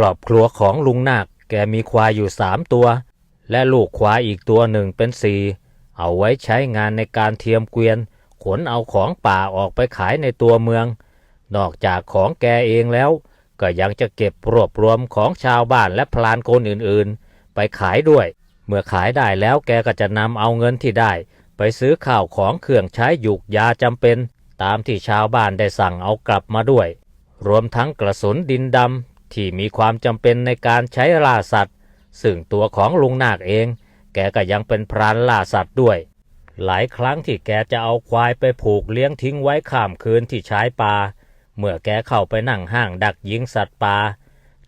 ครอบครัวของลุงนาคแกมีควายอยู่สามตัว และลูกควายอีกตัวหนึ่งเป็นสี่เอาไว้ใช้งานในการเทียมเกวียน ขนเอาของป่าออกไปขายในตัวเมือง นอกจากของแกเองแล้ว ก็ยังจะเก็บรวบรวมของชาวบ้านและพลานคนอื่นๆ ไปขายด้วย เมื่อขายได้แล้วแกก็จะนำเอาเงินที่ได้ ไปซื้อข้าวของเครื่องใช้หยุกยาจำเป็น ตามที่ชาวบ้านได้สั่งเอากลับมาด้วย รวมทั้งกระสุนดินดำ ที่มีความจำเป็นในการใช้ล่าสัตว์ ซึ่งตัวของลุงนาคเอง แกก็ยังเป็นพรานล่าสัตว์ด้วย หลายครั้งที่แกจะเอาควายไปผูกเลี้ยงทิ้งไว้ข้ามคืนที่ชายป่าเมื่อแกเข้าไปนั่งห้างดักยิงสัตว์ป่า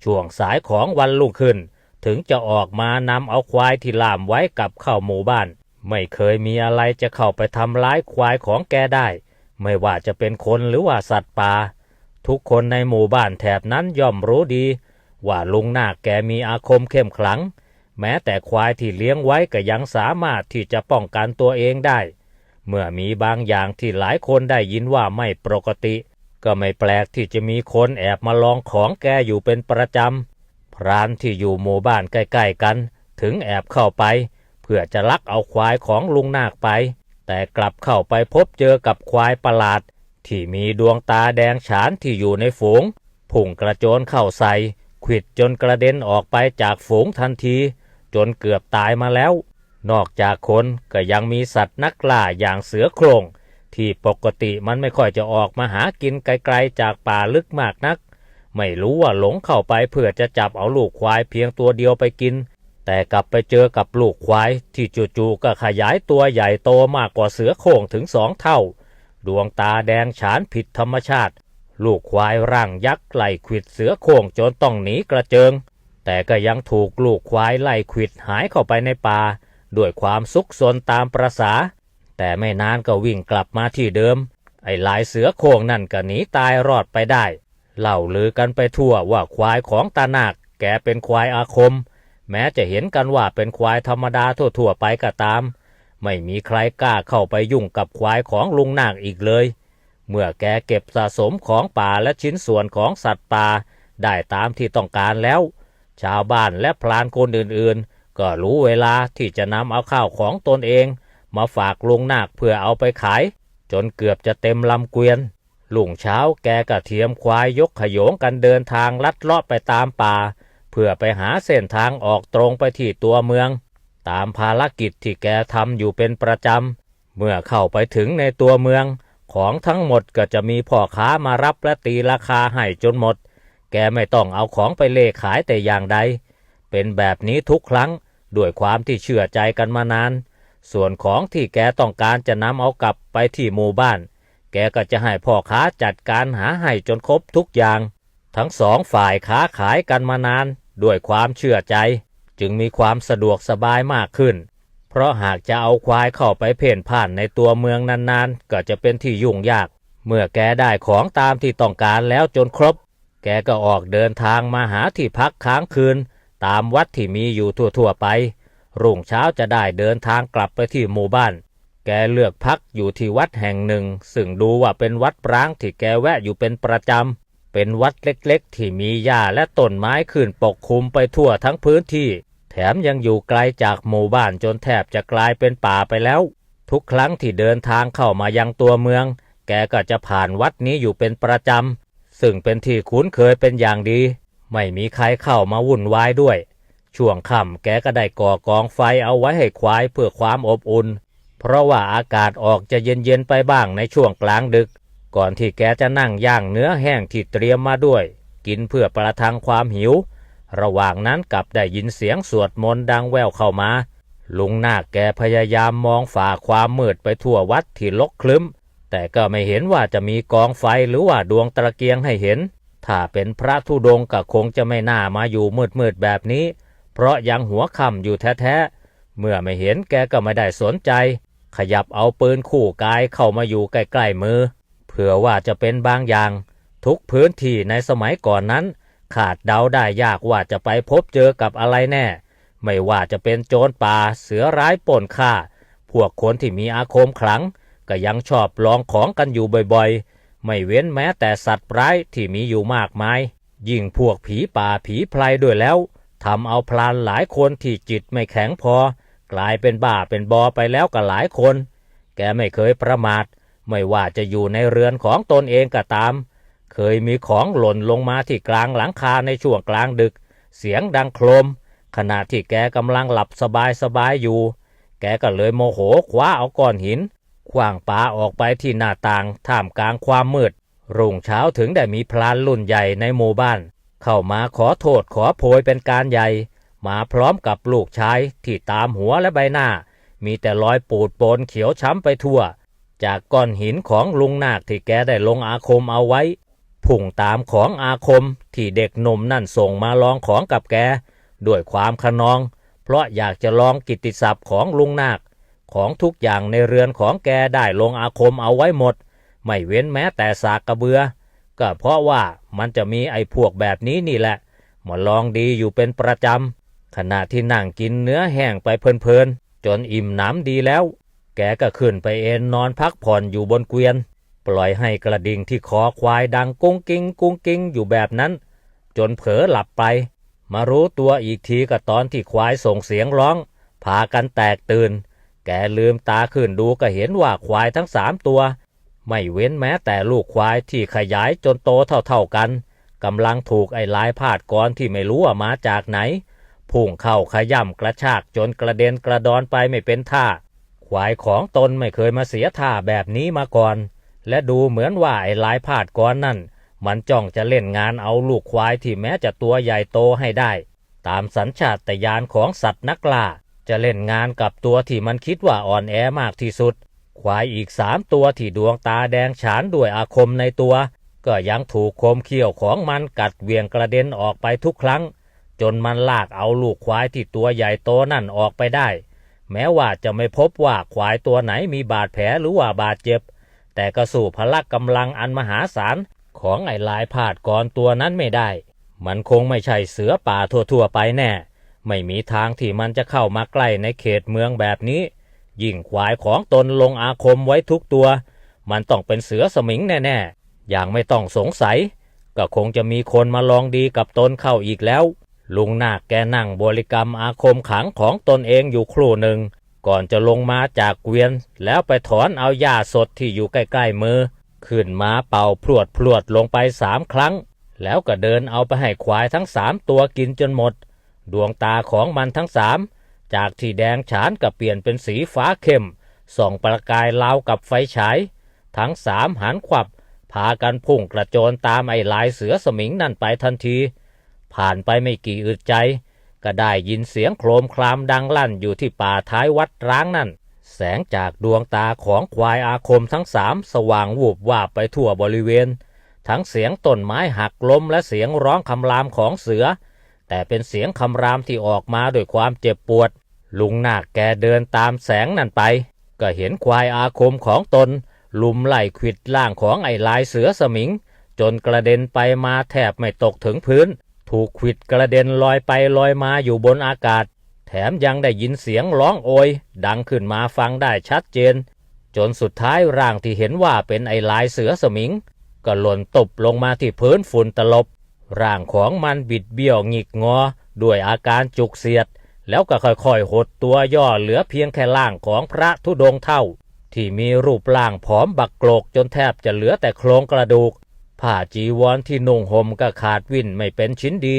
ช่วงสายของวันรุ่งขึ้น ถึงจะออกมานำเอาควายที่ล่ามไว้กลับเข้าหมู่บ้าน ไม่เคยมีอะไรจะเข้าไปทำร้ายควายของแกได้ ไม่ว่าจะเป็นคนหรือว่าสัตว์ป่า ทุกคนในหมู่บ้านแถบนั้นย่อมรู้ดี ว่าลุงนาคแกมีอาคมเข้มขลัง แม้แต่ควายที่เลี้ยงไว้ก็ยังสามารถที่จะป้องกันตัวเองได้ เมื่อมีบางอย่างที่หลายคนได้ยินว่าไม่ปกติ ก็ไม่แปลกที่จะมีคนแอบมาลองของแกอยู่เป็นประจำ พรานที่อยู่หมู่บ้านใกล้ๆกัน ถึงแอบเข้าไป เพื่อจะลักเอาควายของลุงนาคไป แต่กลับเข้าไปพบเจอกับควายประหลาด ที่มีดวงตาแดงฉานที่อยู่ในฝูง พุ่งกระโจนเข้าใส่ขิดจนกระเด็นออกไปจากฝูงทันที จนเกือบตายมาแล้ว นอกจากคนก็ยังมีสัตว์นักล่าอย่างเสือโครง ที่ปกติมันไม่ค่อยจะออกมาหากินไกลๆจากป่าลึกมากนัก ไม่รู้ว่าหลงเข้าไปเพื่อจะจับเอาลูกควายเพียงตัวเดียวไปกิน แต่กลับไปเจอกับลูกควายที่จู่ๆก็ขยายตัวใหญ่โตมากกว่าเสือโคร่งถึงสองเท่า ดวงตาแดงฉานผิดธรรมชาติ ลูกควายร่างยักษ์ไล่ขิดเสือโคร่งจนต้องหนีกระเจิง แต่ก็ยังถูกลูกควายไล่ขิดหายเข้าไปในป่าด้วยความซุกซนตามประษา แต่ไม่นานก็วิ่งกลับมาที่เดิม ไอ้ลายเสือโคร่งนั่นก็หนีตายรอดไปได้ เล่าลือกันไปทั่วว่าควายของตานาคแกเป็นควายอาคม แม้จะเห็นกันว่าเป็นควายธรรมดาทั่วๆไปก็ตาม ไม่มีใครกล้าเข้าไปยุ่งกับควายของลุงนาคอีกเลย เมื่อแกเก็บสะสมของป่าและชิ้นส่วนของสัตว์ป่าได้ตามที่ต้องการแล้ว ชาวบ้านและพลานคนอื่นๆ ก็รู้เวลาที่จะนำเอาข้าวของตนเอง มาฝากลุงนาคเพื่อเอาไปขาย จนเกือบจะเต็มลำเกวียนลุงเช้าแกก็เทียมควายยกขโยงกันเดินทางลัดเลาะไปตามป่า เพื่อไปหาเส้นทางออกตรงไปที่ตัวเมือง ตามภารกิจที่แกทำอยู่เป็นประจำ เมื่อเข้าไปถึงในตัวเมือง ของทั้งหมดก็จะมีพ่อค้ามารับและตีราคาให้จนหมด แกไม่ต้องเอาของไปเล่ขายแต่อย่างใด เป็นแบบนี้ทุกครั้งด้วยความที่เชื่อใจกันมานาน ส่วนของที่แกต้องการจะนำเอากลับไปที่หมู่บ้าน แกก็จะให้พ่อค้าจัดการหาให้จนครบทุกอย่าง ทั้งสองฝ่ายค้าขายกันมานาน ด้วยความเชื่อใจ จึงมีความสะดวกสบายมากขึ้น เพราะหากจะเอาควายเข้าไปเพ่นพ่านในตัวเมืองนานๆ ก็จะเป็นที่ยุ่งยาก เมื่อแกได้ของตามที่ต้องการแล้วจนครบ แกก็ออกเดินทางมาหาที่พักค้างคืน ตามวัดที่มีอยู่ทั่วๆไป รุ่งเช้าจะได้เดินทางกลับไปที่หมู่บ้าน แกเลือกพักอยู่ที่วัดแห่งหนึ่ง ซึ่งดูว่าเป็นวัดร้างที่แกแวะอยู่เป็นประจำเป็นวัดเล็กๆ ที่มีหญ้าและต้นไม้ขึ้นปกคลุมไปทั่วทั้งพื้นที่ แถมยังอยู่ไกลจากหมู่บ้านจนแทบจะกลายเป็นป่าไปแล้ว ทุกครั้งที่เดินทางเข้ามายังตัวเมือง แกก็จะผ่านวัดนี้อยู่เป็นประจำ ซึ่งเป็นที่คุ้นเคยเป็นอย่างดี ไม่มีใครเข้ามาวุ่นวายด้วย ช่วงค่ำแกก็ได้ก่อกองไฟเอาไว้ให้ควายเพื่อความอบอุ่น เพราะว่าอากาศออกจะเย็นๆไปบ้างในช่วงกลางดึก ก่อนที่แกจะนั่งย่างเนื้อแห้งที่เตรียมมาด้วย กินเพื่อประทังความหิว ระหว่างนั้นกลับได้ยินเสียงสวดมนต์ดังแว่วเข้ามา ลุงนาคแกพยายามมองฝ่าความมืดไปทั่ววัดที่ลกคลึ้ม แต่ก็ไม่เห็นว่าจะมีกองไฟหรือว่าดวงตะเกียงให้เห็น ถ้าเป็นพระธุดงก็คงจะไม่น่ามาอยู่มืดๆแบบนี้ เพราะยังหัวค่ำอยู่แท้ๆ เมื่อไม่เห็นแกก็ไม่ได้สนใจ ขยับเอาปืนคู่กายเข้ามาอยู่ใกล้ๆมือ เผื่อว่าจะเป็นบางอย่าง ทุกพื้นที่ในสมัยก่อนนั้น ขาดเดาได้ยากว่าจะไปพบเจอกับอะไรแน่ ไม่ว่าจะเป็นโจรป่าเสือร้ายป่นฆ่า พวกคนที่มีอาคมขลัง ก็ยังชอบลองของกันอยู่บ่อยๆ ไม่เว้นแม้แต่สัตว์ร้ายที่มีอยู่มากมาย ยิ่งพวกผีป่าผีไพรด้วยแล้วทำเอาพลานหลายคนที่จิตไม่แข็งพอ กลายเป็นบ้าเป็นบอไปแล้วกับหลายคน แกไม่เคยประมาท ไม่ว่าจะอยู่ในเรือนของตนเองก็ตาม ยมีของหล่นลงมาที่กลางหลังคาในช่วงกลางดึก เสียงดังโครม ขณะที่แกกำลังหลับสบายสบายอยู่ แกก็เลยโมโหคว้าเอาก้อนหินขว้างปาออกไปที่หน้าต่างท่ามกลางความมืด รุ่งเช้าถึงได้มีพลานรุ่นใหญ่ในหมู่บ้าน เข้ามาขอโทษขอโพยเป็นการใหญ่ มาพร้อมกับลูกชายที่ตามหัวและใบหน้า มีแต่รอยปูดโปนเขียวช้ำไปทั่ว จากก้อนหินของลุงนาคที่แกได้ลงอาคมเอาไว้ พุ่งตามของอาคมที่เด็กหนุ่มนั่นส่งมาลองของกับแกด้วยความขนอง เพราะอยากจะลองกิตติศัพท์ของลุงนาค ของทุกอย่างในเรือนของแกได้ลงอาคมเอาไว้หมด ไม่เว้นแม้แต่สากกระเบือ ก็เพราะว่ามันจะมีไอ้พวกแบบนี้นี่แหละมาลองดีอยู่เป็นประจำขณะที่นั่งกินเนื้อแห้งไปเพลินๆจนอิ่มหนำดีแล้ว แกก็ขึ้นไปเอนนอนพักผ่อนอยู่บนเกวียน ปล่อยให้กระดิ่งที่คอควายดังกุ้งกิ้งกุ้งกิ้งอยู่แบบนั้น จนเผลอหลับไป มารู้ตัวอีกทีก็ตอนที่ควายส่งเสียงร้อง พากันแตกตื่น แกลืมตาขึ้นดูก็เห็นว่าควายทั้งสามตัว ไม่เว้นแม้แต่ลูกควายที่ขยายจนโตเท่าๆกันกำลังถูกไอ้ลายพาดกรที่ไม่รู้ว่ามาจากไหนพุ่งเข้าขย่ำกระชากจนกระเด็นกระดอนไปไม่เป็นท่า ควายของตนไม่เคยมาเสียท่าแบบนี้มาก่อน และดูเหมือนว่าไอ้ลายพาดกรนั่น มันจ้องจะเล่นงานเอาลูกควายที่แม้จะตัวใหญ่โตให้ได้ ตามสัญชาตญาณของสัตว์นักล่า จะเล่นงานกับตัวที่มันคิดว่าอ่อนแอมากที่สุด ควายอีกสามตัวที่ดวงตาแดงฉานด้วยอาคมในตัว ก็ยังถูกคมเขี้ยวของมันกัดเวียงกระเด็นออกไปทุกครั้ง จนมันลากเอาลูกควายที่ตัวใหญ่โตนั่นออกไปได้ แม้ว่าจะไม่พบว่าควายตัวไหนมีบาดแผลหรือว่าบาดเจ็บ แต่ก็สู้พละกำลังอันมหาศาลของไอ้ลายพาดกรตัวนั้นไม่ได้ มันคงไม่ใช่เสือป่าทั่วๆไปแน่ ไม่มีทางที่มันจะเข้ามาใกล้ในเขตเมืองแบบนี้ ยิ่งควายของตนลงอาคมไว้ทุกตัว มันต้องเป็นเสือสมิงแน่ๆ อย่างไม่ต้องสงสัย ก็คงจะมีคนมาลองดีกับตนเข้าอีกแล้ว ลุงนาคแกนั่งบริกรรมอาคมขังของตนเองอยู่ครู่หนึ่ง ก่อนจะลงมาจากเกวียน แล้วไปถอนเอาหญ้าสดที่อยู่ใกล้ๆมือ ขึ้นมาเป่าพรวดพรวดลงไปสามครั้ง แล้วก็เดินเอาไปให้ควายทั้งสามตัวกินจนหมด ดวงตาของมันทั้งสามจากที่แดงฉานก็เปลี่ยนเป็นสีฟ้าเข้ม ส่องประกายราวกับไฟฉาย ทั้งสามหันขวับ พากันพุ่งกระโจนตามไอ้ลายเสือสมิงนั่นไปทันที ผ่านไปไม่กี่อึดใจ ก็ได้ยินเสียงโครมครามดังลั่นอยู่ที่ป่าท้ายวัดร้างนั่น แสงจากดวงตาของควายอาคมทั้งสามสว่างวูบวาบไปทั่วบริเวณ ทั้งเสียงต้นไม้หักล้มและเสียงร้องคำรามของเสือ แต่เป็นเสียงคำรามที่ออกมาด้วยความเจ็บปวด ลุงนาคแกเดินตามแสงนั่นไป ก็เห็นควายอาคมของตน ลุมไล่ขิดล่างของไอ้ลายเสือสมิง จนกระเด็นไปมาแทบไม่ตกถึงพื้น ถูกขิดกระเด็นลอยไปลอยมาอยู่บนอากาศ แถมยังได้ยินเสียงร้องโอย ดังขึ้นมาฟังได้ชัดเจน จนสุดท้ายร่างที่เห็นว่าเป็นไอ้ลายเสือสมิง ก็หล่นตบลงมาที่พื้นฝุ่นตลบ ร่างของมันบิดเบี้ยวหงิกงอ ด้วยอาการจุกเสียด แล้วก็ค่อยๆ หดตัวย่อเหลือเพียงแค่ร่างของพระธุดงเท่า ที่มีรูปร่างผอมบักโกรกจนแทบจะเหลือแต่โครงกระดูก ผ้าจีวรที่นุ่งห่มก็ขาดวิ่นไม่เป็นชิ้นดี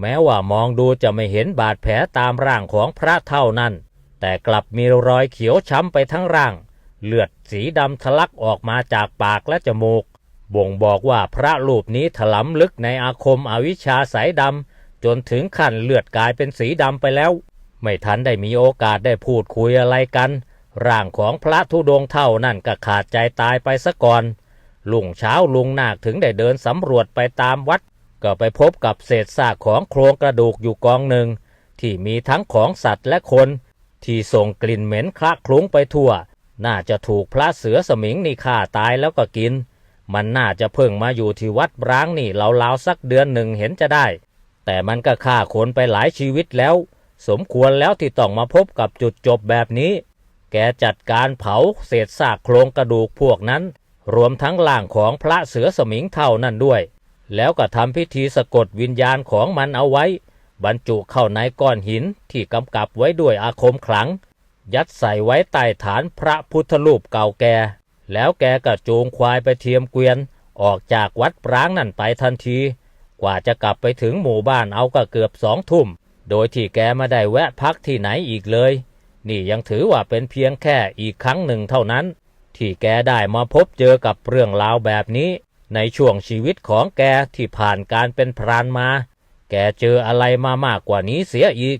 แม้ว่ามองดูจะไม่เห็นบาดแผลตามร่างของพระเท่านั้น แต่กลับมีรอยเขียวช้ำไปทั้งร่าง เลือดสีดำทะลักออกมาจากปากและจมูก บ่งบอกว่าพระรูปนี้ถลำลึกในอาคมอวิชชาสายดำจนถึงขั้นเลือดกลายเป็นสีดำไปแล้ว ไม่ทันได้มีโอกาสได้พูดคุยอะไรกัน ร่างของพระธุดงเท่านั่นก็ขาดใจตายไปซะก่อน ลุงเช้าลุงนาคถึงได้เดินสำรวจไปตามวัด ก็ไปพบกับเศษซากของโครงกระดูกอยู่กองหนึ่ง ที่มีทั้งของสัตว์และคน ที่ส่งกลิ่นเหม็นคละคลุ้งไปทั่ว น่าจะถูกพระเสือสมิงนี่ฆ่าตายแล้วก็กิน มันน่าจะเพิ่งมาอยู่ที่วัดร้างนี่ราวๆสักเดือนหนึ่งเห็นจะได้ แต่มันก็ฆ่าคนไปหลายชีวิตแล้ว สมควรแล้วที่ต้องมาพบกับจุดจบแบบนี้ แกจัดการเผาเศษซากโครงกระดูกพวกนั้น รวมทั้งร่างของพระเสือสมิงเท่านั่นด้วย แล้วก็ทำพิธีสะกดวิญญาณของมันเอาไว้ บรรจุเข้าในก้อนหินที่กำกับไว้ด้วยอาคมขลัง ยัดใส่ไว้ใต้ฐานพระพุทธรูปเก่าแก่ แล้วแกก็จูงควายไปเทียมเกวียน ออกจากวัดปรางนั่นไปทันที กว่าจะกลับไปถึงหมู่บ้านเอาก็เกือบสองทุ่ม โดยที่แกไม่ได้แวะพักที่ไหนอีกเลย นี่ยังถือว่าเป็นเพียงแค่อีกครั้งหนึ่งเท่านั้น ที่แกได้มาพบเจอกับเรื่องราวแบบนี้ ในช่วงชีวิตของแกที่ผ่านการเป็นพรานมา แกเจออะไรมามากกว่านี้เสียอีก